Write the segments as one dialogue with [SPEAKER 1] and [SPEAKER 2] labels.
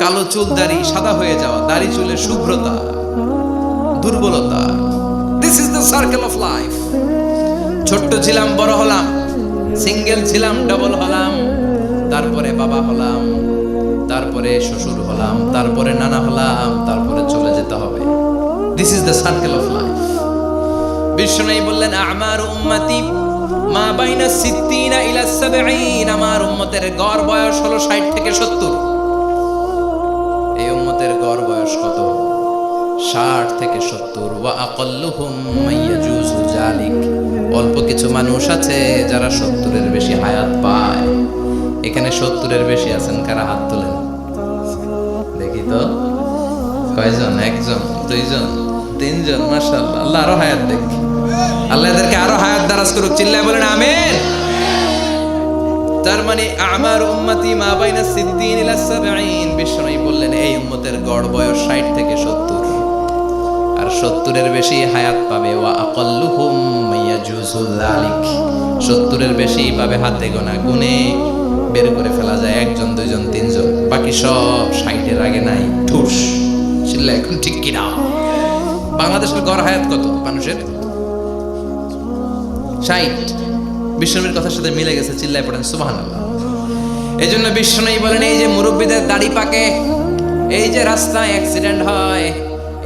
[SPEAKER 1] কালো চুল দাড়ি সাদা হয়ে যাওয়া, দাড়ি চুলের শুভ্রতা, দুর্বলতা। This is the circle of life ছোট্ট ছিলাম, বড় হলাম সিঙ্গেল ছিলাম ডবল হলাম, তারপরে বাবা হলাম, তারপরে শ্বশুর হলাম, তারপরে নানা হলাম, তারপরে চলে যেতে হবে। This is the circle of life Vishnu বললেন, আমার উম্মতি মা বাইনা সিদ্দিনা ইলা সাবঈন। আমার উম্মতের গড় বয়স হলো 60 থেকে 70 এই উম্মতের গড় বয়স কত? 60 থেকে 70 ওয়া আকাল্লুহুম মাইয়াজুজু জালিক অল্প কিছু মানুষ আছে যারা 70 এর বেশি হায়াত পায়। এখানে সত্তরের বেশি আছেন, কারা হাত তোলেন? দেখি তো। কয়জন? একজন, দুইজন, তিনজন, মাশাআল্লাহ। আল্লাহ আরও হায়াত দেখ। আল্লাহ এদেরকে আরও হায়াত দারাজ করুক। চিল্লায় বলেন, আমিন। তার মানে আমার উম্মতি মা বাইনা সিদ্দিন ইলা সাবঈন। বিশ্বনবী বললেন, এই উম্মতের গড় বয়স 60 থেকে 70 আর 70 এর বেশি হায়াত পাবে। ওয়া আকাল্লুহুম মাইয়াজুজু যালিক। 70 এর বেশি পাবে হাতে গোনা গুনে বের করে ফেলা যায় একজন, দুইজন, তিনজন। বাকি সব 60 এর আগে নাই। ঠুস। চিল্লা এখন ঠিক কিনা বাংলাদেশের গড় হায়াত কত মানুষের? ষাট। বিষ্ণবীর কথার সাথে মিলে গেছে, চিল্লায় পড়েন সুবাহান এই জন্য বিষ্ণু বলেন, এই যে মুরব্বীদের দাড়ি পাকে, এই যে রাস্তায় অ্যাক্সিডেন্ট হয়,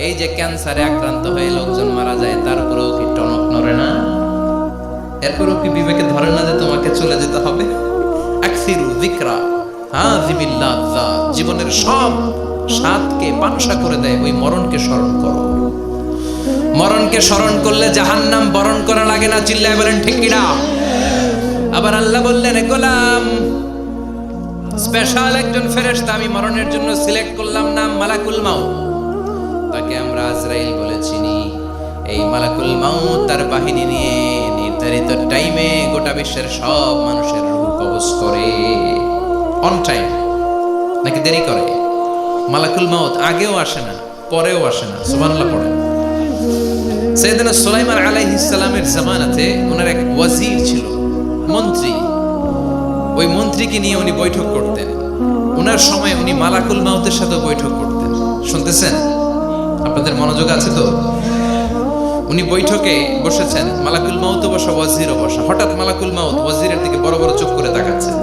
[SPEAKER 1] এই যে ক্যান্সারে আক্রান্ত হয়ে লোকজন মারা যায় তারপরেও কি টনক নড়ে না? এরপরেও কি বিবেকে ধরে না যে তোমাকে চলে যেতে হবে? আকসিরু যিকরা, হাযিবিল্লাহ জীবনের সব স্বাদকে পানসা করে দেয়, ওই মরণকে স্মরণ করো। মরণকে স্মরণ করলে জাহান্নাম বরণ করা লাগে না, চিল্লায় বলেন, ঠিক কিনা? আবার আল্লাহ বললেন, গোলাম স্পেশাল একজন ফেরেশতা আমি মরণের জন্য সিলেক্ট করলাম নাম মালাকুল মাউত। তাকে আমরা আজরাইল বলে চিনি। এই মালাকুল মাউত তার বাহিনী নিয়ে নির্ধারিত টাইমে গোটা বিশ্বের সব মানুষের রূহ কবজ করে। অন টাইম নাকি দেরি করে? মালাকুল মাউত আগেও আসে না, পরেও আসে না। সুবহানাল্লাহ পড়েন। সৈয়দনা সুলাইমান আলাইহিস সালামের জামানাতে ওনার এক ওয়াজির ছিল। মন্ত্রী, ওই মন্ত্রীকে নিয়ে উনি বৈঠক করতেন। ওনার সময় উনি মালাকুল মাউতের সাথে বৈঠক করতেন। শুনতেছেন? আপনাদের মনোযোগ আছে তো? উনি বৈঠকে বসেছেন, মালাকুল মাউত বসা ওয়াজিরও বসা হঠাৎ মালাকুল মাউত ওয়াজিরের দিকে বড় বড় চোখ করে তাকাচ্ছেন।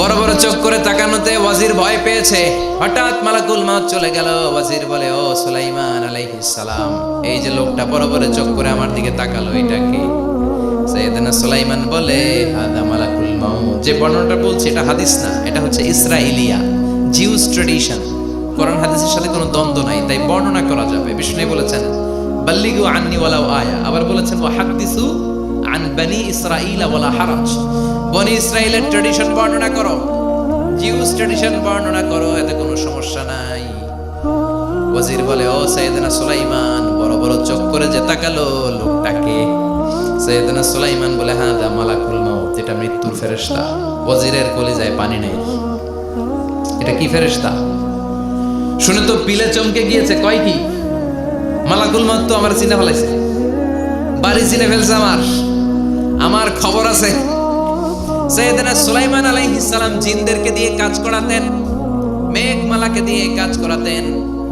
[SPEAKER 1] বড় বড় চোখ করে তাকানোতে ওয়াজির ভয় পেয়েছে। হঠাৎ মালাকুল মাউত চলে গেল। ওয়াজির বলে, ও সুলাইমান আলাইহিস সালাম, এই যে লোকটা বড় বড় চোখ করে আমার দিকে তাকালো, এটা কি? সুলাইমান বলে যে বর্ণনাটা বলছে, এটা হাদিস না, এটা হচ্ছে ইসরাইলিয়া, জিউস ট্রেডিশন। কোরআন হাদিসের সাথে কোনো দ্বন্দ্ব নাই, তাই বর্ণনা করা যাবে। বিষ্ণু বলেছেন, বাল্লিগু আন্নি ওয়ালাউ আয়া। আবার বলেছেন, ওয়া হাদিসু আন বনি ইসরাইল ওয়ালা হারাজ। বনি ইসরাইলের ট্রেডিশন বর্ণনা করো। জিউস ট্রেডিশন বর্ণনা করো, এতে কোনো সমস্যা নাই। ওয়াজির বলে, ও সৈয়দনা সুলাইমান, বড় বড় চোখ করে যে তাকালো, লোকটাকে সৈয়দনা সুলাইমান বলে হ্যাঁ দা মালাকুল মাউত, এটা মৃত্যুর ফেরেশতা। ওয়াজিরের কলিজায় পানি নেই। এটা কি ফেরেশতা? শুনে তো পিলে চমকে গিয়েছে, কয় কি? মালাকুল মাউত তো আমার চিনে ফেলাইছে। বাড়ি চিনে ফেলছে আমার। আমার খবর আছে। সৈয়দনা সুলাইমান জিনদেরকে দিয়ে কাজ করাতেন মেঘমালাকে দিয়ে কাজ করাতেন,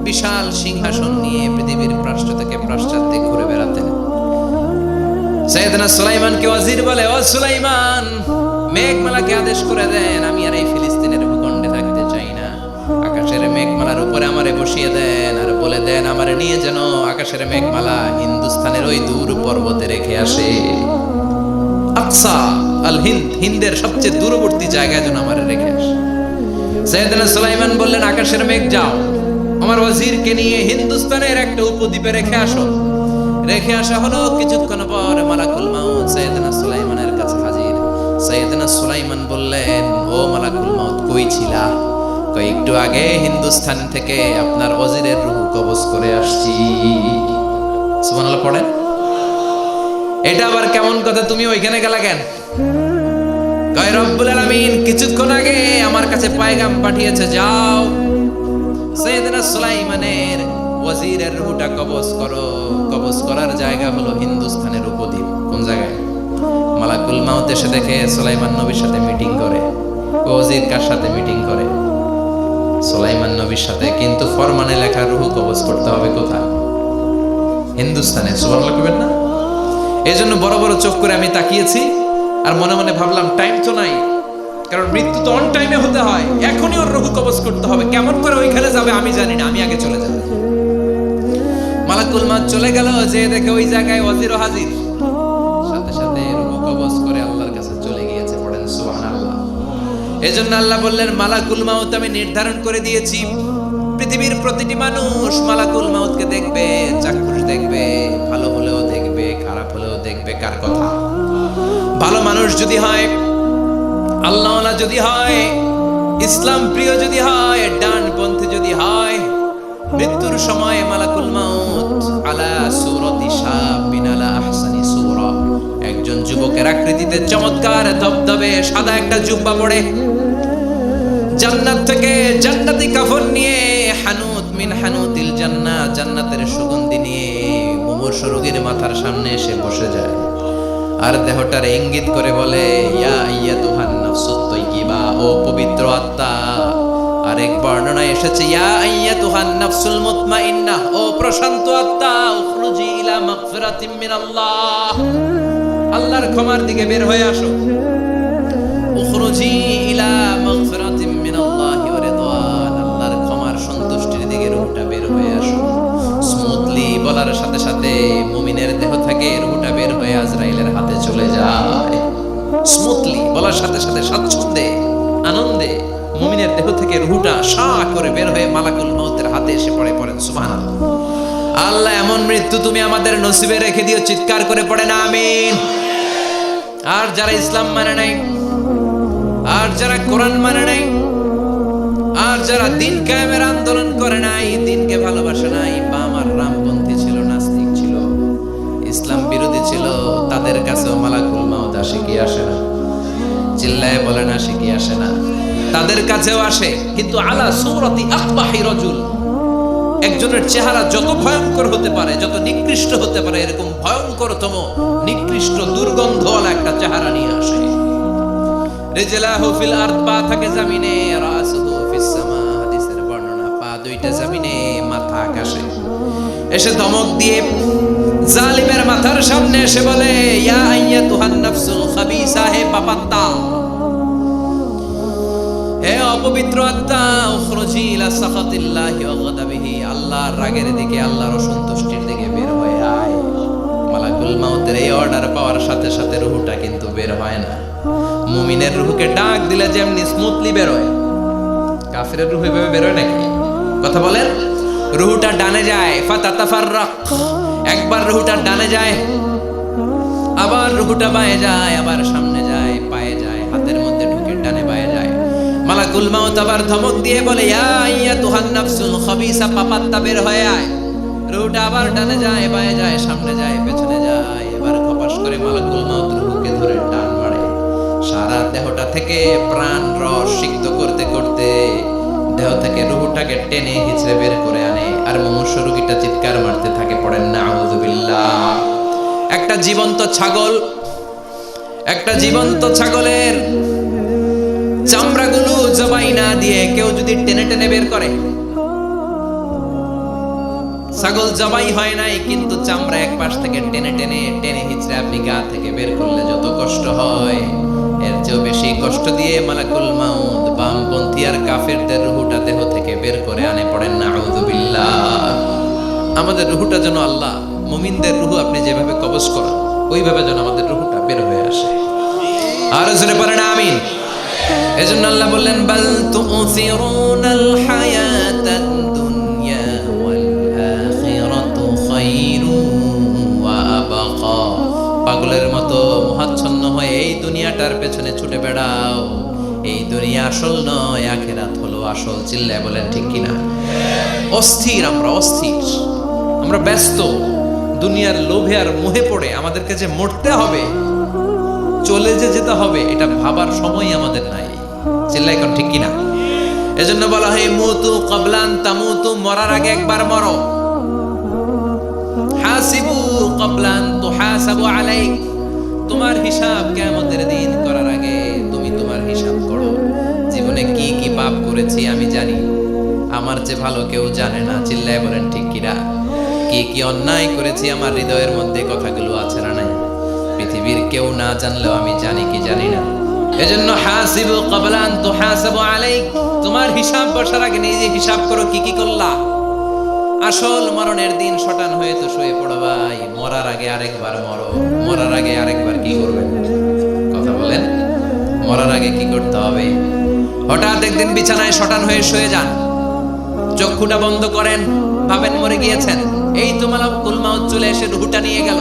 [SPEAKER 1] বিশাল সিংহাসন নিয়ে পৃথিবীর প্রাশ্চ থেকে পাশ্চাত্যে ঘুরে বেড়াতেন। সৈয়দনা সুলাইমানকে ওয়াজির বলে, ও সুলাইমান, মেঘমালাকে আদেশ করে দেন, আমি আর এই ফিলিস্তিনের ভূখণ্ডে থাকতে চাই না। আকাশের মেঘমালার উপরে আমারে বসিয়ে দেন আর বলে দেন, আমারে নিয়ে যেন আকাশের মেঘমালা হিন্দুস্তানের ওই দূর পর্বতে রেখে আসে। আকসা আল হিন্দ, হিন্দের সবচেয়ে দূরবর্তী জায়গায় যেন আমারে রেখে আসে। সৈয়দনা সুলাইমান বললেন, আকাশের মেঘ যাও, আমার ওয়াজিরকে নিয়ে হিন্দুস্তানের একটা উপদ্বীপে রেখে আসো। রেখে আসা হলো। কিছুক্ষণ পর মালাকুল মাউত সৈয়দনা সুলাইমানের কাছে হাজির। সৈয়দনা সুলাইমান বললেন, ও মালাকুল মাউত, কই ছিলা? একটু আগে হিন্দুস্তান থেকে আপনার অজিরের রুহু কবজ করে আসছি। সুবহানাল্লাহ, পড়েন। এটা আবার কেমন কথা, তুমি ওইখানে গেলা কেন? কয়, রব্বুল আলামিন, কিছুক্ষণ আগে আমার কাছে পায়গাম পাঠিয়েছে, যাও। সৈয়দনা সুলাইমানের ওয়াজিরের রুহুটা কবজ করো। কবজ করার জায়গা হলো হিন্দুস্তানের উপদ্বীপ। কোন জায়গায়? মালাকুল মাউত এসে দেখে সুলাইমান নবীর সাথে মিটিং করে। ওয়াজির কার সাথে মিটিং করে? সুলাইমান নবীর সাথে, কিন্তু ফরমানে লেখা রুহু কবজ করতে হবে কোথায়? হিন্দুস্তানে সুবহানাল্লাহ কইবেন না? এই জন্য বড় বড় চোখ করে আমি তাকিয়েছি আর মনে মনে ভাবলাম টাইম তো নাই। কারণ মৃত্যু তো অন টাইমে হতে হয়। এখনই ওর রঘু কবজ করতে হবে। কেমন করে ওইখানে যাবে আমি জানি না। আমি আগে চলে যাব। মালাকুল চলে গেল, যে দেখে ওই জায়গায় ওয়াজির হাজির। সাথে সাথে কবজ করে আল্লাহর কাছে চলে গিয়েছে, পড়েন সুবহানাল্লাহ। এজন্য আল্লাহ বললেন মাউত আমি নির্ধারণ করে দিয়েছি। পৃথিবীর প্রতিটি মানুষ মালাকুল মাউতকে দেখবে, চাক্ষুষ দেখবে, ভালো হলেও দেখবে, খারাপ হলেও দেখবে, কার কথা? ভালো মানুষ যদি হয় আল্লাহ যদি হয়, ইসলাম প্রিয় যদি হয় ডান পন্থী যদি হয়, মৃত্যুর সময় মালাকুল মাউত একজন যুবকের আকৃতিতে চমৎকার ধবধবে সাদা একটা জুব্বা পড়ে। জান্নাত থেকে জান্নাতি কাফন নিয়ে হানুত মিন হানুতিল জান্নাত জান্নাতের সুগন্ধি নিয়ে মুমূর্ষ রোগীর মাথার সামনে এসে বসে যায়। আর দেহটার ইঙ্গিত করে বলে, ইয়া ইয়া তুহান নাফসুত তাইয়্যিবা ও পবিত্র আত্মা আরেক বর্ণনায় এসেছে, ইয়া আইয়া তুহান নাফসুল মুতমাইন্না, ও প্রশান্ত আত্মা, উখরুজি ইলা মাগফিরাতিম মিনাল্লাহ। আল্লাহর ক্ষমার দিকে বের হয়ে আসো। উখরুজি ইলা মাগফিরাতিম মিনাল্লাহি ওয়া রিদওয়ান। আল্লাহর ক্ষমার সন্তুষ্টির দিকে রূহটা বের হয়ে আসো। স্মুথলি বলার সাথে সাথে মুমিনের দেহ থেকে রূহটা বের হয়ে আজরাইলের হাতে চলে যায়। স্মুথলি বলার সাথে সাথে মুমিনের দেহ সা করে বের হয়ে মালাকুল মৌতের হাতে এসে পড়ে পড়েন সুবহানাল্লাহ। আল্লাহ, এমন মৃত্যু তুমি আমাদের নসিবে রেখে দিও, চিৎকার করে পড়ে না, আমিন। আর যারা ইসলাম মানে নাই, আর যারা কোরআন মানে নাই, আর যারা দিন কায়েমের আন্দোলন করে নাই, দিনকে ভালোবাসে নাই, বাম আর রামপন্থী ছিল, নাস্তিক ছিল, ইসলাম বিরোধী ছিল, তাদের কাছেও মালাকুল মাউত আসে কি আসে না? চিল্লায় বলে না সে কি আসে না? তাদের কাছেও আসে। কিন্তু আলা সৌরতি আকবাহি রজুল, একজনের চেহারা যত ভয়ঙ্কর হতে পারে, যত নিকৃষ্ট হতে পারে, এরকম ভয়ঙ্করতম, নিকৃষ্ট দুর্গন্ধওয়ালা একটা চেহারা নিয়ে আসে। রিজলাহু পা থাকে জমিনে হাদিসের বর্ণনা, পা দুইটা জমিনে, মাথা আকাশে। এসে ধমক দিয়ে জালিমের মাথার সামনে এসে বলে, ইয়া পাপাত্তা অপবিত্র আত্মা, উখরুজি ইলা সাখাতিল্লাহি ওয়া গাদাবিহি। আল্লাহর রাগের দিকে, আল্লাহর অসন্তুষ্টির দিকে বের হয়ে আয়। মালাকুল মাউতের এই অর্ডার পাওয়ার সাথে সাথে রুহুটা কিন্তু বের হয় না। মুমিনের রুহুকে ডাক দিলে যেমনি স্মুথলি বের হয়। কাফিরের রুহু এভাবে বের হয় নাকি? কথা বলেন? রুহুটা ডানে যায়, ফাতাতাফাররাক। একবার রুহুটা ডানে যায়, আবার রুহুটা বায়ে যায়, আবার সামনে মালাকুল মাউত আবার ধমক দিয়ে বলে, ইয়া তুহান নাফসুল খাবিসা পাপাত্তা বের হয়ে আয়। রুহুটা আবার ডানে যায়, বায়ে যায়, সামনে যায়, পেছনে যায়। এবার খপাস করে মালাকুল মাউত রুহুকে ধরে টান মারে। সারা দেহটা থেকে প্রাণ রস সিক্ত করতে করতে দেহ থেকে রুহুটাকে টেনে হিচড়ে বের করে আনে। আর মুমূর্ষ রোগীটা চিৎকার মারতে থাকে, পড়েন না আউযুবিল্লাহ একটা জীবন্ত ছাগল, একটা জীবন্ত ছাগলের চামড়াগুলো জবাই না দিয়ে কেউ যদি টেনে টেনে বের করে। ছাগল জবাই হয় নাই, কিন্তু চামড়া এক পাশ থেকে টেনে টেনে টেনে হিচড়ে আপনি গা থেকে বের করলে যত কষ্ট হয়, এর চেয়েও বেশি কষ্ট দিয়ে মালাকুল মাউদ বামপন্থী আর কাফেরদের রুহুটা দেহ থেকে বের করে আনে পড়েন না আউযুবিল্লাহ আমাদের রুহুটা যেন আল্লাহ, মুমিনদের রুহু আপনি যেভাবে কবজ করেন, ওইভাবে যেন আমাদের রুহুটা বের হয়ে আসে। আর জোরে পড়েন আমিন। এজন্য আল্লাহ বললেন, বাল তুসিরুনাল হায়াতাদ দুনিয়া ওয়াল মহাচ্ছন্ন হয়ে এই দুনিয়াটার পেছনে ছুটে বেড়াও। এই দুনিয়া আসল নয়, আখেরাত হলো আসল চিল্লায় বলেন, ঠিক কিনা অস্থির আমরা অস্থির। আমরা ব্যস্ত। দুনিয়ার লোভে আর মোহে পড়ে আমাদেরকে যে মরতে হবে চলে যে যেতে হবে, এটা ভাবার সময় আমাদের নাই। চিল্লাই কোন ঠিক কিনা? এজন্য বলা হয়, মুতু কবলান তামুতু, মরার আগে একবার মরো। হাসিবু কবলান তুহাসাবু আলাইক। তোমার হিসাব কিয়ামতের দিন করার আগে তুমি তোমার হিসাব করো। জীবনে কি কি পাপ করেছি আমি জানি। আমার যে ভালো কেউ জানে না। চিল্লায় বলেন, ঠিক কিনা? কি কি অন্যায় করেছি আমার হৃদয়ের মধ্যে কথাগুলো আছে না নাই? পৃথিবীর কেউ না জানলেও আমি জানি কি জানি না। এজন্য হাসিবু কবলান তো তুহাসাবু আলাইক। তোমার হিসাব বসার আগে নিজে হিসাব করো কি কি করলা। আসল মরণের দিন শটান হয়ে তো শুয়ে পড়ো ভাই। মরার আগে আরেকবার মরো। মরার আগে আরেকবার কি করবেন কথা বলেন। মরার আগে কি করতে হবে? হঠাৎ একদিন বিছানায় শটান হয়ে শুয়ে যান। চক্ষুটা বন্ধ করেন। ভাবেন মরে গিয়েছেন। এই তো মালা কুলমাউত চলে এসে রুহুটা নিয়ে গেল।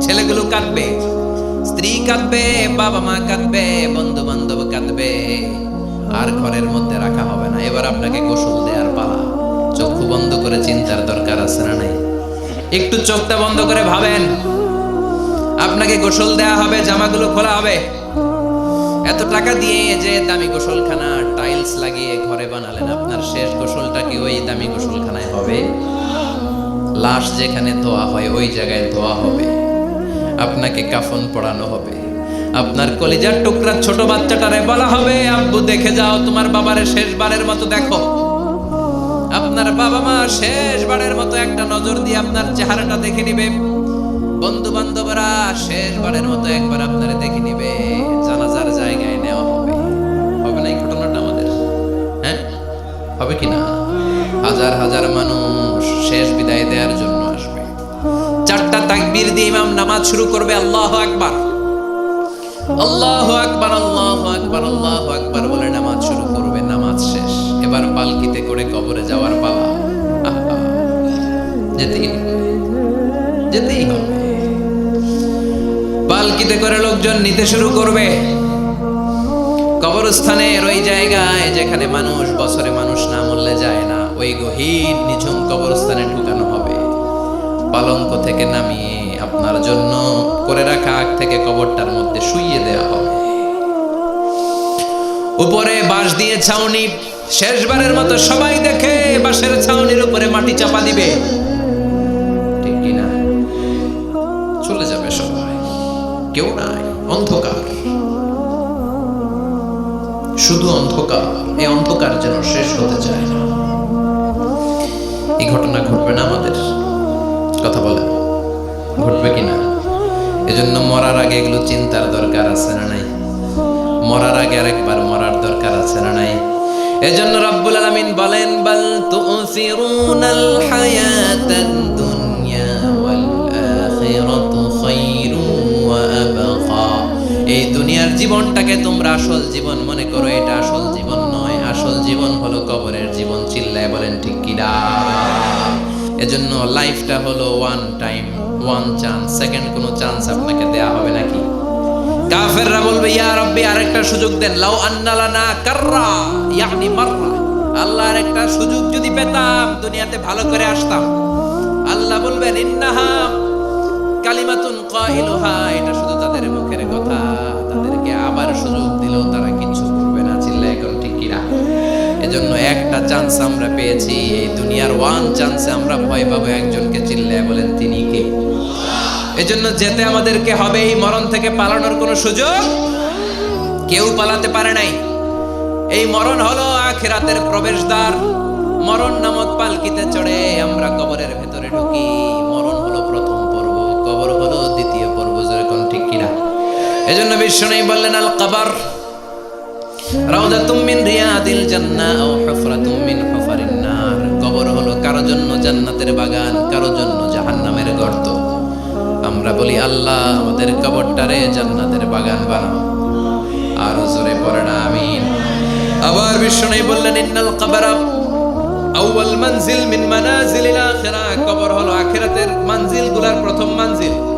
[SPEAKER 1] ছেলেগুলো কাঁদবে, স্ত্রী কাঁদবে, বাবা মা কাঁদবে বন্ধু বান্ধব কাঁদবে। আর ঘরের মধ্যে রাখা হবে না। এবার আপনাকে গোসল দেওয়ার পালা। চক্ষু বন্ধ করে চিন্তার দরকার আছে না নাই? একটু চোখটা বন্ধ করে ভাবেন। আপনাকে গোসল দেয়া হবে, জামাগুলো খোলা হবে। এত টাকা দিয়ে যে দামি গোসলখানা, টাইলস লাগিয়ে ঘরে বানালেন আপনার শেষ গোসলটা কি ওই দামি গোসলখানায় হবে? লাশ যেখানে ধোয়া হয়, ওই জায়গায় ধোয়া হবে। আপনাকে কাফন পড়ানো হবে। আপনার কলিজার টুকরা ছোট বাচ্চাটারে বলা হবে, আব্বু, দেখে যাও, তোমার বাবারে শেষবারের মতো দেখো। আপনার বাবা মা শেষবারের মতো একটা নজর দিয়ে আপনার চেহারাটা দেখে নিবে। বন্ধু বান্ধবরা শেষবারের মতো একবার আপনারে দেখে নিবে। জানাজার জায়গায় নেওয়া হবে। হবে না এই ঘটনাটা আমাদের? হ্যাঁ? হবে কি না? হাজার হাজার মানুষ শেষ বিদায় দেওয়ার জন্য তাকবীর দিয়ে ইমাম নামাজ শুরু করবে, আল্লাহ আকবার। আল্লাহ আকবার আল্লাহ আকবার আল্লাহ আকবার বলে নামাজ শুরু করবে, নামাজ শেষ। এবার পালকিতে করে কবরে যাওয়ার পালা। যেতেই যেতেই পালকিতে করে লোকজন নিতে শুরু করবে। কবরস্থানের ওই জায়গায় যেখানে মানুষ, বছরে মানুষ না মরলে যায় না, ওই গহীন, নিঝুম কবরস্থানে হবে পালঙ্ক থেকে নামিয়ে আপনার জন্য করে রাখা আগ থেকে কবরটার মধ্যে শুইয়ে দেওয়া হবে। উপরে বাঁশ দিয়ে ছাউনি, শেষবারের মতো সবাই দেখে বাঁশের ছাউনির উপরে মাটি চাপা দিবে। চলে যাবে সবাই। কেউ নাই, অন্ধকার। শুধু অন্ধকার এই অন্ধকার যেন শেষ হতে চায় না। এই ঘটনা ঘটবে না আমাদের। কথা বলে। ঘটবে কিনা? এজন্য মরার আগে এগুলো চিন্তার দরকার আছে না নাই? মরার আগে আরেকবার মরার দরকার আছে না নাই? এজন্য রব্বুল আলামিন বলেন, বাল তুসিরুনাল হায়াতাদ দুনিয়া ওয়াল আখিরাতু খায়রুন ওয়া আবকা। এই দুনিয়ার জীবনটাকে তোমরা আসল জীবন মনে করো। এটা আসল জীবন নয়। আসল জীবন হলো কবরের জীবন। চিল্লায় বলেন, ঠিক কিনা এজন্য লাইফটা হলো one time one chance second কোনো চান্স আপনাকে দেয়া হবে নাকি? কাফেররা বলবে, ইয়া রব্বি, আরেকটা সুযোগ দেন। লাউ কাররা ইয়ানি মাররা। সুযোগ যদি পেতাম, দুনিয়াতে ভালো করে আসতাম। আল্লাহ বলবেন, ইন্নাহা কালিমাতুন কাইলুহা। এটা শুধু তাদের মুখের কথা, তাদেরকে আবার সুযোগ দিলেও তারা কিছু করবে না চিল্লা এখন ঠিক কিনা? এজন্য একটা চান্স আমরা পেয়েছি। এই দুনিয়ার ওয়ান চান্সে আমরা ভয় পাবো, একজনকে চিল্লায় বলেন, তিনি কে? এজন্য যেতে আমাদেরকে হবে এই মরণ থেকে পালানোর কোনো সুযোগ? কেউ পালাতে পারে নাই। এই মরণ হলো আখিরাতের প্রবেশদ্বার। মরণ নামক পালকিতে চড়ে আমরা কবরের ভেতরে ঢুকি। মরণ হলো প্রথম পর্ব, কবর হলো দ্বিতীয় পর্ব, যেরকম ঠিক কিনা। এজন্য বিশ্ব নেই বললেন আল কাবার জান্নাতের বাগান, কারও আর জোরে পড়ে না আবার বিশ্ব বললেন, ইন্নাল কাবারা আউয়াল মানজিল মিন মানাজিলিল আখিরা। কবর হলো আখিরাতের মানজিলগুলোর প্রথম মানজিল।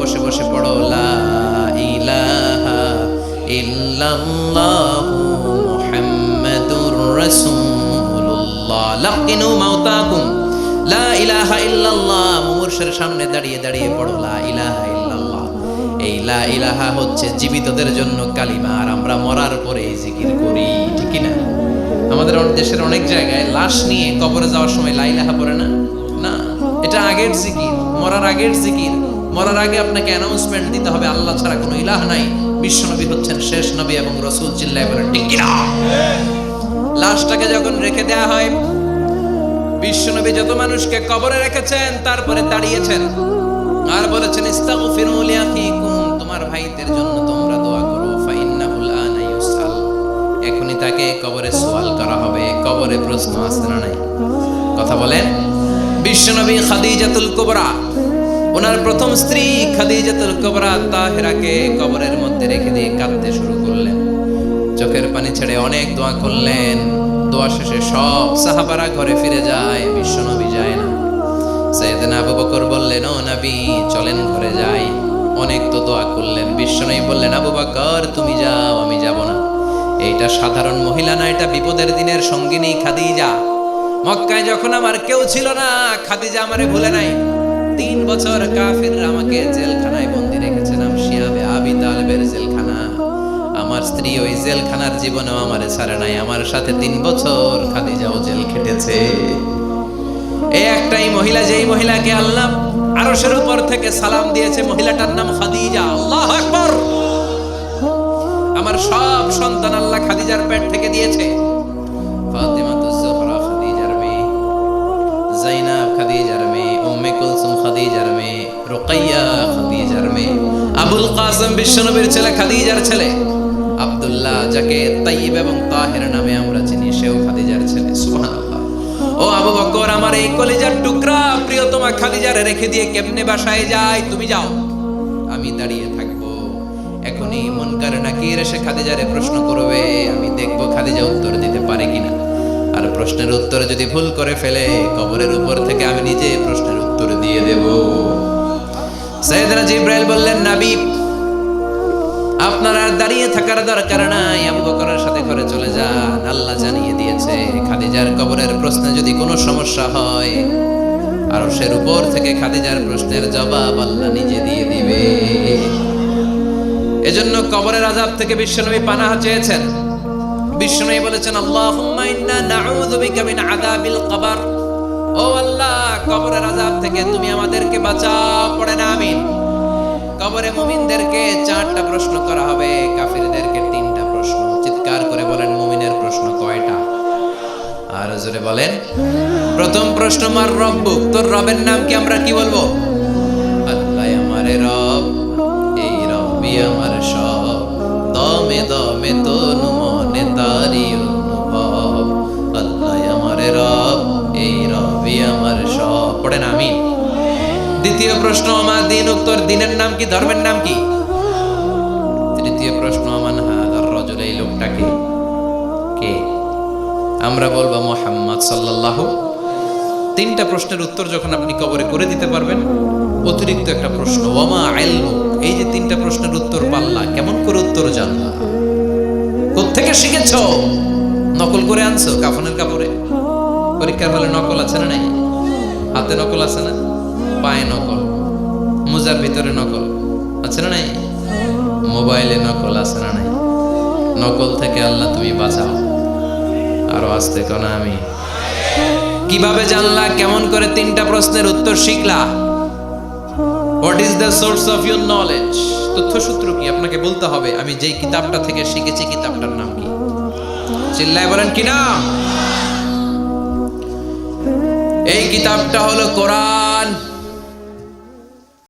[SPEAKER 1] বসে বসে পড়ো সামনে দাঁড়িয়ে দাঁড়িয়ে পড়ো ইলাহা ইল্লাল্লাহ। এই লা ইলাহা হচ্ছে জীবিতদের জন্য কালিমা, আর আমরা মরার পরে এই জিকির করি, ঠিক না আমাদের দেশের অনেক জায়গায় লাশ নিয়ে কবরে যাওয়ার সময় লা ইলাহা পড়ে না? না, এটা আগের জিকির, মরার আগের জিকির। মরার আগে আপনাকে অ্যানাউন্সমেন্ট দিতে হবে, আল্লাহ ছাড়া কোনো ইলাহ নাই। বিশ্বনবী হচ্ছেন শেষ নবী এবং রসুল চিল্লায় বলেন কিনা? লাশটাকে যখন রেখে দেয়া হয়, বিশ্বনবী যত মানুষকে কবরে রেখেছেন, তারপরে দাঁড়িয়েছেন আর বলেছেন, ইস্তাগফিরু লিআখিকুম তোমার ভাইদের জন্য তোমরা দোয়া করো, ফাইন্নাহুল আনা ইউসাল এখনি তাকে কবরে সওয়াল করা হবে, কবরে প্রশ্ন না কথা বলেন। বিশ্বনবী খাদিজাতুল কুবরা ওনার প্রথম স্ত্রী খাদিজাতুল কবরা তাহেরাকে কবরের মধ্যে রেখে দিয়ে কাঁদতে শুরু করলেন। চোখের পানি ছেড়ে অনেক দোয়া করলেন। দোয়া শেষে সব সাহাবারা ঘরে ফিরে যায়, বিশ্বনবী যায় না। সৈয়দনা আবু বকর বললেন, ও নবী, চলেন ঘরে যাই। অনেক তো দোয়া করলেন। বিশ্বনবী বললেন, আবু বকর, তুমি যাও, আমি যাব না। এইটা সাধারণ মহিলা না, এটা বিপদের দিনের সঙ্গিনী খাদিজা। মক্কায় যখন আমার কেউ ছিল না, খাদিজা আমারে ভুলে নাই। তিন বছর কাফিররা আমাকে জেলখানায় বন্দি রেখেছিলাম শিয়াবে আবি তালেবের জেলখানা। আমার স্ত্রী ওই জেলখানার জীবনেও আমারে ছাড়ে নাই। আমার সাথে তিন বছর খাদিজাও জেল খেটেছে। এই একটাই মহিলা, যেই মহিলাকে আল্লাহ আরশের উপর থেকে সালাম দিয়েছে, মহিলাটার নাম খাদিজা। আল্লাহ আকবার! আমার সব সন্তান আল্লাহ খাদিজার পেট থেকে দিয়েছে। ছেলে, খাদিজার ছেলে। আব্দুল্লাহ যাকে তাইয়িব এবং তাহের নামে আমরা চিনি, সেও খাদিজার ছেলে। সুবহানাল্লাহ। টুকরা প্রিয়তমা খাদিজারে রেখে দিয়ে কেমনে বাসায় যায়? তুমি যাও। আমি দাঁড়িয়ে থাকব। এখনই মন করে নাকির এসে খাদিজারে প্রশ্ন করবে, আমি দেখব খাদিজা উত্তর দিতে পারে কিনা। আর প্রশ্নের উত্তর যদি ভুল করে ফেলে, কবরের উপর থেকে আমি নিজে প্রশ্নের উত্তর দিয়ে দেব। সৈয়দনা জিব্রাইল বললেন, নাবি, আপনার আর দাঁড়িয়ে থাকার দরকার নাই। আবু সাথে ঘরে চলে যান। আল্লাহ জানিয়ে দিয়েছে, খাদিজার কবরের প্রশ্নে যদি কোনো সমস্যা হয় আর সের উপর থেকে খাদিজার প্রশ্নের জবাব আল্লাহ নিজে দিয়ে দিবে। এজন্য কবরের আজাব থেকে বিশ্বনবী পানাহা চেয়েছেন। বিষ্ণু বলেছেন, আল্লাহুম্মা ইন্না নাউযু বিকা মিন ও আল্লাহ, কবরের আজাব থেকে তুমি আমাদেরকে বাঁচাও। পড়ে না, আমিন। কবরে মুমিনদেরকে চারটা প্রশ্ন করা হবে, কাফিরদেরকে তিনটা প্রশ্ন। চিৎকার করে বলেন, মুমিনের প্রশ্ন কয়টা? আর জোরে বলেন। প্রথম প্রশ্ন, মার রব্বুক, তোর রবের নাম কি আমরা কি বলব? আল্লাহ আমারে রব দ্বিতীয় প্রশ্ন, আমার দিন উত্তর, দিনের নাম কি, ধর্মের নাম কি? তৃতীয় প্রশ্ন আমান হাদার রজুল, এই লোকটাকে কে? আমরা বলব মোহাম্মদ সাল্লাল্লাহু। তিনটা প্রশ্নের উত্তর যখন আপনি কবরে করে দিতে পারবেন, অতিরিক্ত একটা প্রশ্ন ওমা আইলমু? এই যে তিনটা প্রশ্নের উত্তর পাল্লা, কেমন করে উত্তর জানলা? কোত্থেকে শিখেছ? নকল করে আনছো কাফনের কাপড়ে? পরীক্ষার হলে নকল আছে না নাই? হাতে নকল আছে না? পায়ে নকল, মোজার ভিতরে নকল, আছে না নাই? মোবাইলে নকল আছে না নাই? নকল থেকে আল্লাহ তুমি বাঁচাও। আরও আসতে কোন আমি। কীভাবে জানলা কেমন করে তিনটা প্রশ্নের উত্তর শিখলা? What is the source of your knowledge তথ্যসূত্র কি? আপনাকে বলতে হবে, আমি যেই কিতাবটা থেকে শিখেছি, কিতাবটার নাম কি? চিল্লায় বলেন, কি নাম? এই কিতাবটা হলো কোরআন।